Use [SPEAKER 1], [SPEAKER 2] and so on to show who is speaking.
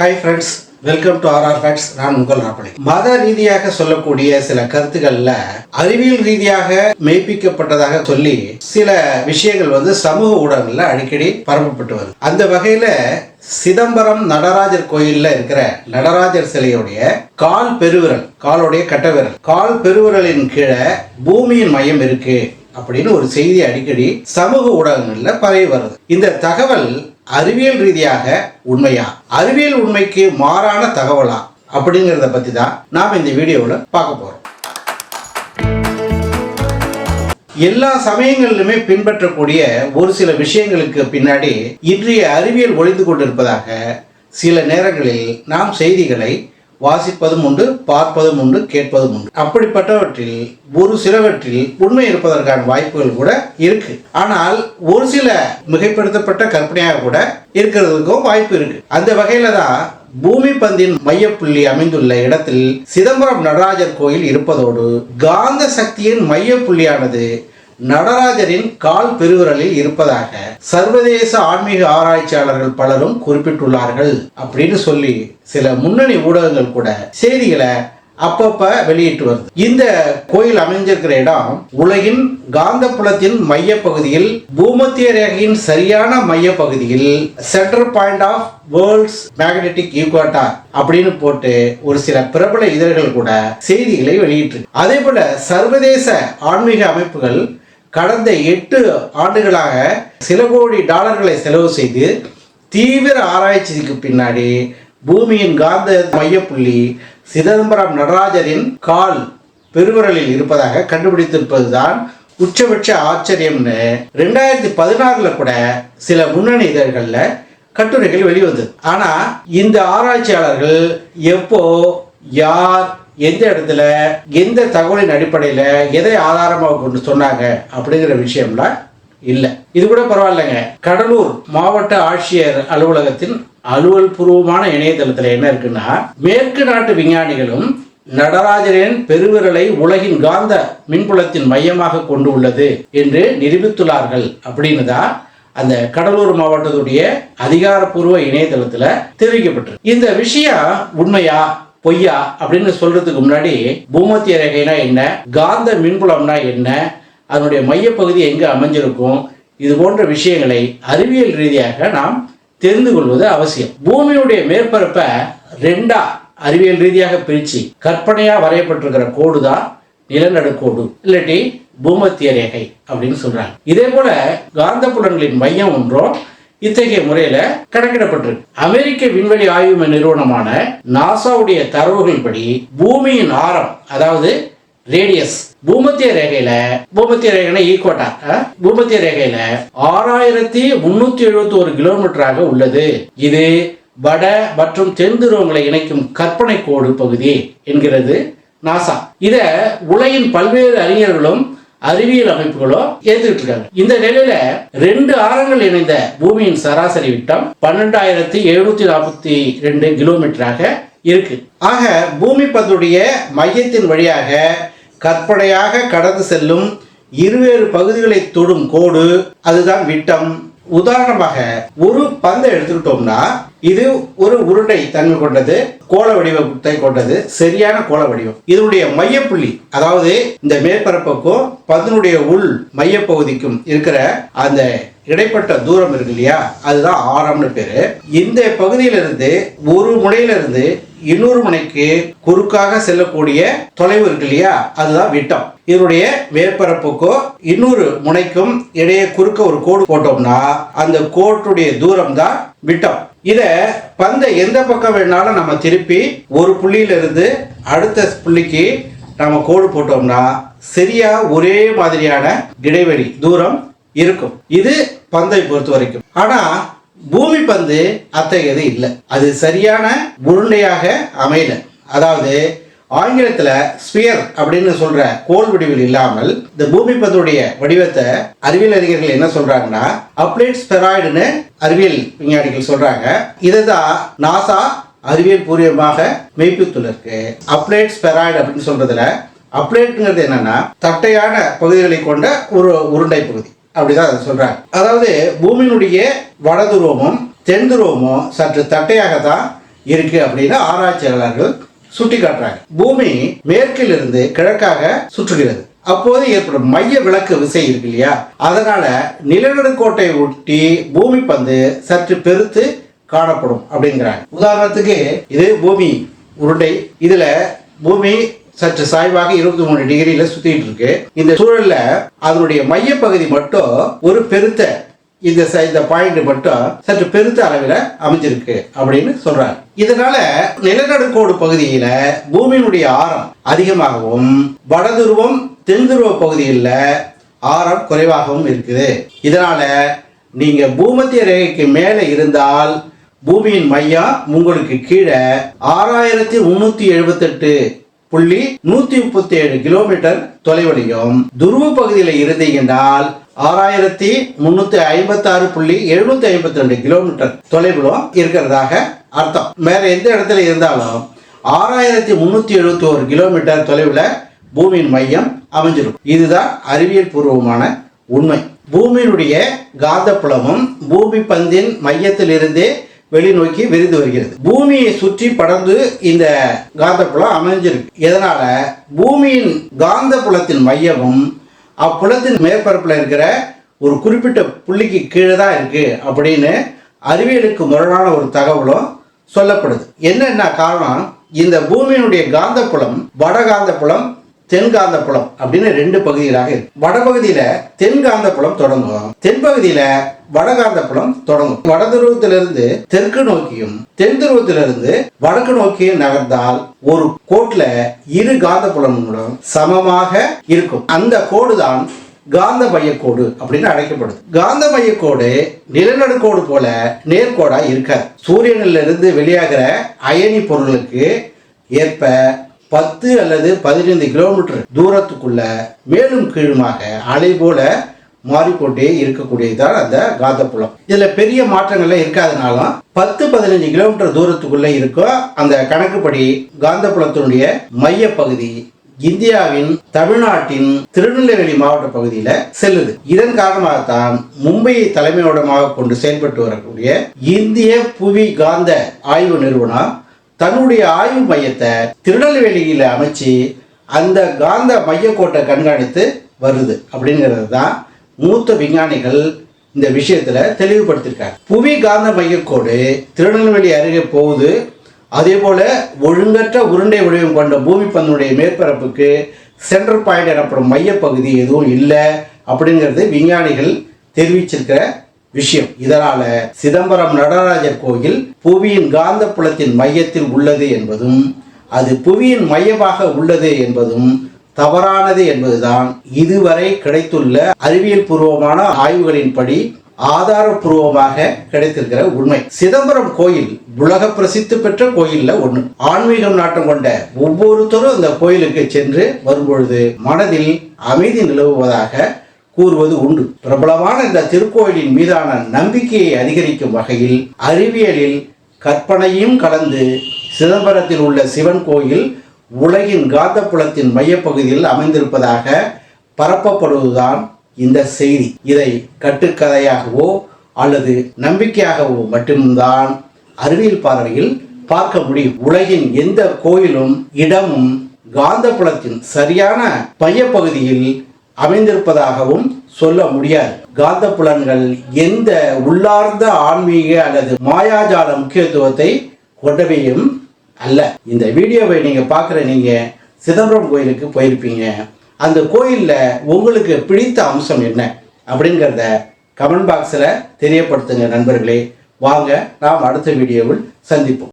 [SPEAKER 1] Hi friends welcome to RR facts நான் உங்கள் நாப்பளி மத ரீதியாக சொல்லக்கூடிய சில கருத்துக்கள்ல அறிவியல் ரீதியாக மெய்ப்பிக்கப்பட்டதாக சொல்லி சில விஷயங்கள் வந்து சமூக ஊடகங்கள்ல அடிக்கடி பரப்பப்பட்டு வருது. அந்த வகையில சிதம்பரம் நடராஜர் கோயில்ல இருக்கிற நடராஜர் சிலையுடைய கால் பெருவிரல் காலுடைய கட்டவிரல் கால் பெருவிரலின் கீழே பூமியின் மையம் இருக்கு அப்படின்னு ஒரு செய்தி அடிக்கடி சமூக ஊடகங்கள்ல பரவி வருது. இந்த தகவல் அறிவியல் ரீதியாக உண்மையா? அறிவியல் உண்மைக்கு மாறான தகவலா? அப்படிங்கிறத பத்தி தான் நாம் இந்த வீடியோவில் பார்க்க போறோம். எல்லா சமயங்களிலுமே பின்பற்றக்கூடிய ஒரு சில விஷயங்களுக்கு பின்னாடி இன்றைய அறிவியல் ஒளிந்து கொண்டிருப்பதாக சில நேரங்களில் நாம் செய்திகளை வாசிப்பதும் உண்டு பார்ப்பதும் உண்டு கேட்பதும் உண்டு. அப்படிப்பட்டவற்றில் ஒரு சிலவற்றில் உண்மை இருப்பதற்கான வாய்ப்புகள் கூட இருக்கு. ஆனால் ஒரு சில மிகைப்படுத்தப்பட்ட கற்பனையாக கூட இருக்கிறதுக்கும் வாய்ப்பு இருக்கு. அந்த வகையில தான் பூமி பந்தின் மையப்புள்ளி அமைந்துள்ள இடத்தில் சிதம்பரம் நடராஜர் கோயில் இருப்பதோடு காந்த சக்தியின் மையப்புள்ளியானது நடராஜரின் கால் பெருவிரலில் இருப்பதாக சர்வதேச ஆன்மீக ஆராய்ச்சியாளர்கள் பலரும் குறிப்பிட்டுள்ளார்கள் அப்படின்னு சொல்லி சில முன்னணி ஊடகங்கள் கூட செய்திகளை அப்பப்ப வெளியிட்டு வருது. இந்த கோயில் அமைஞ்சிருக்கிற இடம் உலகின் காந்தப்புலத்தின் மைய பகுதியில் பூமத்திய ரேகையின் சரியான மைய பகுதியில் centre point of world's magnetic equator அப்படின்னு போட்டு ஒரு சில பிரபல இதழ்கள் கூட செய்திகளை வெளியிட்டு அதே போல சர்வதேச ஆன்மீக அமைப்புகள் கடந்த எட்டு ஆண்டுகளாக சில கோடி டாலர்களை செலவு செய்து தீவிர ஆராய்ச்சிக்கு பின்னாடி பூமியின் காந்த மையப்புள்ளி சிதம்பரம் நடராஜரின் கால் பெருவிரலில் இருப்பதாக கண்டுபிடித்திருப்பதுதான் உச்சபட்ச ஆச்சரியம்னு. ரெண்டாயிரத்தி பதினாறுல கூட சில முன்னணி இதழ்கள்ல கட்டுரைகள் வெளிவந்தது. ஆனா இந்த ஆராய்ச்சியாளர்கள் எப்போ யார் எந்த இடத்துல எந்த தகவலின் அடிப்படையில் எதை ஆதாரமாக கொண்டு சொன்னாங்க அப்படிங்கிற விஷயம்லாம் இல்லை. இது கூட பரவாயில்லைங்க. கடலூர் மாவட்ட ஆட்சியர் அலுவலகத்தின் அலுவல் பூர்வமான இணையதளத்தில் என்ன இருக்குன்னா மேற்கு நாட்டு விஞ்ஞானிகளும் நடராஜரின் பெருவிரலை உலகின் காந்த மின்புலத்தின் மையமாக கொண்டு உள்ளது என்று நிரூபித்துள்ளார்கள் அப்படின்னு தான் அந்த கடலூர் மாவட்டத்துடைய அதிகாரப்பூர்வ இணையதளத்துல தெரிவிக்கப்பட்டிருக்கு. இந்த விஷயம் உண்மையா? பொய்யா அப்படின்னு சொல்றதுக்கு முன்னாடி பூமத்திய ரேகைனா என்ன? காந்த மின்புலம்னா என்ன? அதனுடைய மையப்பகுதி எங்க அமைஞ்சிருக்கும்? இது போன்ற விஷயங்களை அறிவியல் ரீதியாக நாம் தெரிந்து கொள்வது அவசியம். பூமியுடைய மேற்பரப்பை ரெண்டா அறிவியல் ரீதியாக பிரிச்சு கற்பனையா வரையப்பட்டிருக்கிற கோடு தான் நிலநடுக்கோடு இல்லாட்டி பூமத்திய ரேகை அப்படின்னு சொல்றாங்க. இதே போல காந்தப்புலன்களின் மையம் ஒன்றும் இத்தகைய முறையில கணக்கிடப்பட்டிருக்கு. அமெரிக்க விண்வெளி ஆய்வு நிறுவனமான நாசாவுடைய தரவுகள் படி பூமியின் ஆரம் அதாவது ரேடியஸ் பூமத்திய ரேகையில பூமத்திய ரேகைனா ஈக்குவட்டா பூமத்திய ரேகையில ஆறாயிரத்தி முன்னூத்தி எழுபத்தி ஒரு கிலோமீட்டராக உள்ளது. இது வட மற்றும் தென் துருவங்களை இணைக்கும் கற்பனை கோடு பகுதி என்கிறது நாசா. இத உலகின் பல்வேறு அறிஞர்களும் அறிவியல் அமைப்புகளோ ஏத்துக்கிட்டு இருக்காங்க இந்த நிலையில ரெண்டு ஆரங்கள் இணைந்த பூமியின் சராசரி விட்டம் பன்னெண்டாயிரத்தி எழுநூத்தி நாற்பத்தி ரெண்டு கிலோமீட்டராக இருக்கு. ஆக பூமி பந்துடைய மையத்தின் வழியாக கற்பனையாக கடந்து செல்லும் இருவேறு பகுதிகளை தொடும் கோடு அதுதான் விட்டம். உதாரணமாக ஒரு பந்தை எடுத்துக்கிட்டோம்னா இது ஒரு உருண்டை தன்மை கொண்டது கோள வடிவத்தை கொண்டது சரியான கோள வடிவம். இதனுடைய மையப்புள்ளி அதாவது இந்த மேற்பரப்புக்கும் பதினுடைய உள் மையப்பகுதிக்கும் இருக்கிற அந்த இடைப்பட்ட தூரம் இருக்கு இல்லையா? அதுதான் ஆரம்னு பேரு. இந்த பகுதியிலிருந்து ஒரு முனையிலிருந்து இன்னொரு முனைக்கு குறுக்காக செல்லக்கூடிய தொலைவு இருக்கு இல்லையா? அதுதான் விட்டம். இதனுடைய மேற்பரப்புக்கோ இன்னொரு முனைக்கும் இடையே குறுக்க ஒரு கோடு போட்டோம்னா அந்த கோட்டுடைய தூரம் தான் விட்டம். இத பந்தை எந்த பக்கம் வேணாலும் நம்ம திருப்பி ஒரு புள்ளியிலிருந்து அடுத்த புள்ளிக்கு நம்ம கோடு போட்டோம்னா சரியா ஒரே மாதிரியான இடைவெளி தூரம் இருக்கும். இது பந்தை பொறுத்த வரைக்கும் ஆனா பூமி பந்து அத்தகையது இல்லை. அது சரியான உருண்டையாக அமையல. அதாவது ஆங்கிலத்தில் ஸ்பியர் அப்படின்னு சொல்ற கோல் வடிவில் இல்லாமல் இந்த பூமி பந்துடைய வடிவத்தை அறிவியல் அறிஞர்கள் என்ன சொல்றாங்கன்னா அப்ளேட் ஸ்பெராய்டுன்னு அறிவியல் விஞ்ஞானிகள் சொல்றாங்க. இதை தான் நாசா அறிவியல் பூர்வமாக மெய்ப்பித்துள்ளருக்கு அப்ளேட் ஸ்பெராய்டு அப்படின்னு சொல்றதுல அப்ளேட்டுங்கிறது என்னன்னா தட்டையான பகுதிகளை கொண்ட ஒரு உருண்டை பகுதி. அப்படிதான் அதை சொல்றாங்க. அதாவது பூமியினுடைய வடதுருவமும் தென் துருவமும் சற்று தட்டையாக தான் இருக்கு அப்படின்னு ஆராய்ச்சியாளர்கள் சுட்டி காட்டுறாங்க பூமி மேற்கிலிருந்து கிழக்காக சுற்றுகிறது. அப்போது ஏற்படும் மைய விளக்கு விசை இருக்கு இல்லையா? அதனால நிலநடுக்கோட்டை ஒட்டி பூமி பந்து சற்று பெருத்து காணப்படும் அப்படிங்கிறாங்க. உதாரணத்துக்கு இது பூமி உருண்டை. இதுல பூமி சற்று சாய்வாக இருபத்தி மூணு டிகிரியில சுத்திட்டு இருக்கு. இந்த சூழல்ல அதனுடைய மையப்பகுதி மட்டும் ஒரு பெருத்த இந்த இந்த பாயிண்ட் மட்டும் சற்று பெருத்த அளவில் அமைஞ்சிருக்கு அப்படின்னு சொல்றாங்க இதனால நிலநடுக்கோடு பகுதியில பூமியினுடைய ஆரம் அதிகமாகவும் வடதுருவம் தென் துருவ பகுதியில் ஆரம் குறைவாகவும் இருக்குது. இதனால நீங்க பூமத்திய ரேகைக்கு மேலே இருந்தால் பூமியின் மையம் உங்களுக்கு கீழே ஆறாயிரத்தி முன்னூத்தி எழுபத்தெட்டு புள்ளி நூத்தி முப்பத்தி ஏழு கிலோமீட்டர் தொலைவிலையும் துருவ பகுதியில் இருந்தீங்கன்னால் ஆறாயிரத்தி முன்னூத்தி ஐம்பத்தி ஆறு புள்ளி எழுநூத்தி ஐம்பத்தி ரெண்டு கிலோமீட்டர் தொலைவிலும் இருக்கிறதாக அர்த்தம். வேற எந்த இடத்துல இருந்தாலும் ஆறாயிரத்தி முன்னூத்தி எழுபத்தி ஒரு கிலோமீட்டர் தொலைவில் பூமியின் மையம் அமைஞ்சிருக்கும் இதுதான் அறிவியல் பூர்வமான உண்மை. பூமியினுடைய காந்தப்புலமும் பூமி பந்தின் மையத்திலிருந்தே வெளிநோக்கி விரிந்து வருகிறது. பூமியை சுற்றி படர்ந்து இந்த காந்தப்புலம் அமைஞ்சிருக்கு. இதனால பூமியின் காந்த புலத்தின் மையமும் அப்புலத்தின் மேற்பரப்பில் இருக்கிற ஒரு குறிப்பிட்ட புள்ளிக்கு கீழே தான் இருக்கு அப்படின்னு அறிவியலுக்கு முரணான ஒரு தகவலும் சொல்லப்படுது. என்னென்ன காரணம்? இந்த பூமியினுடைய காந்தப்புலம் வடகாந்தப்புலம் தென்காந்தப்புலம் அப்படின்னு ரெண்டு பகுதிகளாக இருக்கு. வடபகுதியில தென்காந்தப்புலம் தொடங்கும். தென்பகுதியில வடகாந்தப்புலம் தொடங்கும். வடதுருவத்திலிருந்து தெற்கு நோக்கியும் தென் துருவத்திலிருந்து வடக்கு நோக்கியும் நகர்ந்தால் ஒரு கோட்ல இரு காந்தப்புலங்களும் சமமாக இருக்கும். அந்த கோடு தான் காந்த மையக்கோடு அப்படின்னு அழைக்கப்படுது. காந்த மையக்கோடு நிலநடுக்கோடு போல நேர்கோடா இருக்காது. சூரியனிலிருந்து இருந்து வெளியாகிற அயனி பொருளுக்கு ஏற்ப பத்து அல்லது பதினைந்து கிலோமீட்டர் தூரத்துக்குள்ள மேலும் கீழுமாக அலை போல மாறிக்கொண்டே இருக்கக்கூடியதுதான் அந்த காந்தப்புலம். இதுல பெரிய மாற்றங்கள்லாம் இருக்காதனாலும் பத்து பதினஞ்சு கிலோமீட்டர் தூரத்துக்குள்ள இருக்கும் அந்த கணக்குப்படி காந்தப்புலத்தினுடைய மைய பகுதி இந்தியாவின் தமிழ்நாட்டின் திருநெல்வேலி மாவட்ட பகுதியில செல்லுது. இதன் காரணமாகத்தான் மும்பையை தலைமையிடமாக கொண்டு செயல்பட்டு வரக்கூடிய இந்திய புவி காந்த ஆய்வு நிறுவனம் தன்னுடைய ஆய்வு மையத்தை திருநெல்வேலியில் அமைச்சு அந்த காந்த மையக்கோட்டை கண்காணித்து வருது அப்படிங்கிறது தான் மூத்த விஞ்ஞானிகள் இந்த விஷயத்தில் தெளிவுபடுத்தியிருக்காங்க புவி காந்த மையக்கோடு திருநெல்வேலி அருகே போகுது. அதே போல் ஒழுங்கற்ற உருண்டை வடிவம் கொண்ட பூமி பந்தனுடைய மேற்பரப்புக்கு சென்டர் பாயிண்ட் எனப்படும் மையப்பகுதி எதுவும் இல்லை அப்படிங்கிறது விஞ்ஞானிகள் தெரிவிச்சிருக்கிற விஷயம். இதனால சிதம்பரம் நடராஜர் கோயில் புவியின் காந்த புலத்தின் மையத்தில் உள்ளது என்பதும் அது புவியின் மையமாக உள்ளது என்பதும் தவறானது என்பதுதான் இதுவரை கிடைத்துள்ள அறிவியல் பூர்வமான ஆய்வுகளின்படி ஆதாரபூர்வமாக கிடைத்திருக்கிற உண்மை. சிதம்பரம் கோயில் உலக பிரசித்தி பெற்ற கோயில்ல ஒண்ணு. ஆன்மீகம் நாட்டம் கொண்ட ஒவ்வொருத்தரும் அந்த கோயிலுக்கு சென்று வரும்பொழுது மனதில் அமைதி நிலவுவதாக கூறுவது உண்டு. பிரபலமான இந்த திருக்கோயிலின் மீதான நம்பிக்கையை அதிகரிக்கும் வகையில் அறிவியலில் கற்பனையும் கலந்து சிதம்பரத்தில் உள்ள சிவன் கோயில் உலகின் காந்தப்புலத்தின் மையப்பகுதியில் அமைந்திருப்பதாக பரப்பப்படுவதுதான் இந்த செய்தி. இதை கட்டுக்கதையாகவோ அல்லது நம்பிக்கையாகவோ மட்டும்தான் அறிவியல் பார்வையில் பார்க்க முடியும். உலகின் எந்த கோயிலும் இடமும் காந்தப்புலத்தின் சரியான மையப்பகுதியில் அமைந்திருப்பதாகவும் சொல்ல முடியாது. காந்த புலன்கள் எந்த உள்ளார்ந்த ஆன்மீக அல்லது மாயாஜால முக்கியத்துவத்தை கொண்டவையும் அல்ல. இந்த வீடியோவை நீங்க பார்க்குற நீங்க சிதம்பரம் கோயிலுக்கு போயிருப்பீங்க. அந்த கோயிலில் உங்களுக்கு பிடித்த அம்சம் என்ன? அப்படிங்கிறத கமெண்ட் பாக்ஸில் தெரியப்படுத்துங்க நண்பர்களே. வாங்க நாம் அடுத்த வீடியோவில் சந்திப்போம்.